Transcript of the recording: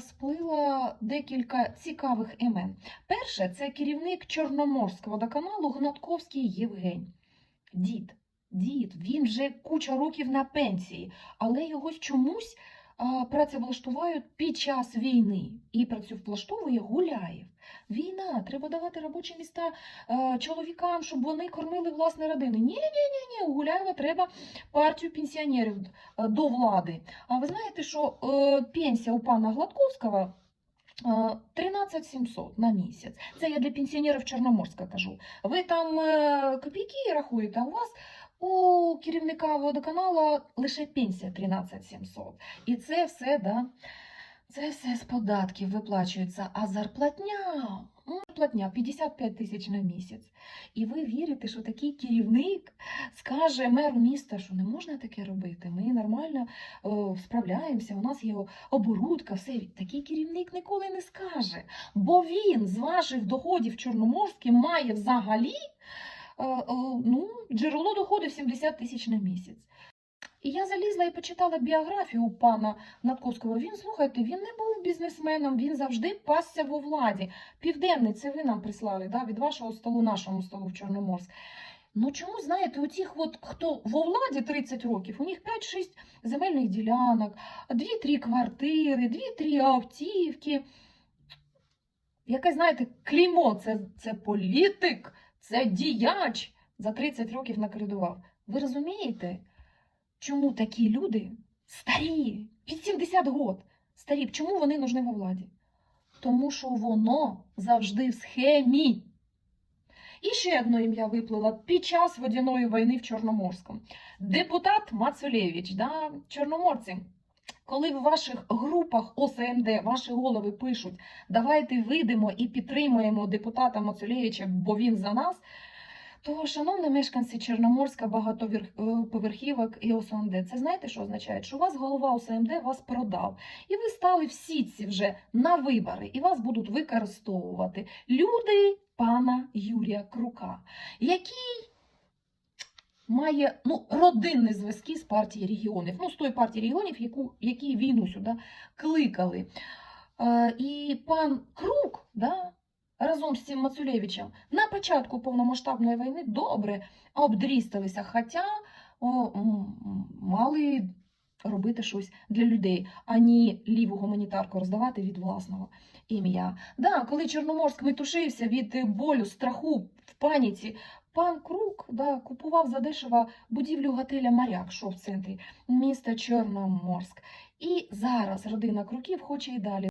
сплила декілька цікавих імен. Перше це керівник Чорноморського водоканалу Гнатковський Євгень. Дід, дід, він вже куча років на пенсії, але його чомусь працевлаштувають під час війни і працевлаштовує Гуляєв. Війна, треба давати робочі міста е, чоловікам, щоб вони кормили власні родини. Ні, ні, ні, ні, у Гуляєва треба партію пенсіонерів е, до влади. А ви знаєте, що е, пенсія у пана Гладковського е, 13 700 на місяць. Це я для пенсіонерів Чорноморська кажу. Ви там копійки рахуєте, а у вас у керівника водоканалу лише пенсія 13 700. І це все, да, це все з податків виплачується, а зарплатня, зарплатня 55 тисяч на місяць. І ви вірите, що такий керівник скаже меру міста, що не можна таке робити. Ми нормально о, справляємося, у нас є оборудка, все. Такий керівник ніколи не скаже. Бо він з ваших доходів Чорноморським має взагалі ну, джерело доходу 70 тисяч на місяць. І я залізла і почитала біографію пана Натковського. Він, слухайте, він не був бізнесменом, він завжди пасся во владі. Південний, це ви нам прислали, да, від вашого столу, нашому столу в Чорноморськ. Ну чому, знаєте, у тих, хто во владі 30 років, у них 5-6 земельних ділянок, 2-3 квартири, 2-3 автівки. Яке, знаєте, клеймо, це, це політик, це діяч за 30 років накридував. Ви розумієте, чому такі люди старі, під 70 год, старі, чому вони нужні во владі? Тому що воно завжди в схемі. І ще одне ім'я виплило під час водяної війни в Чорноморському. Депутат Мацулєвич, да, чорноморці. Коли в ваших групах ОСМД ваші голови пишуть, давайте вийдемо і підтримуємо депутата Мацулєвича, бо він за нас, то, шановні мешканці Чорноморська, багатоповерхівок і ОСМД, це знаєте, що означає? Що у вас голова ОСМД вас продав. І ви стали в сітці вже на вибори, і вас будуть використовувати люди пана Юрія Крука, який має ну, родинні зв'язки з партії регіонів. Ну, з тої партії регіонів, яку, які війну сюди кликали. Е, і пан Крук, да, разом з цим Мацулєвичем на початку повномасштабної війни добре обдрісталися, хоча о, мали робити щось для людей, а не ліву гуманітарку роздавати від власного ім'я. Да, коли Чорноморськ метушився від болю, страху, в паніці, пан Крук да, купував задешево будівлю готеля Моряк, що в центрі міста Чорноморськ. І зараз родина Круків хоче і далі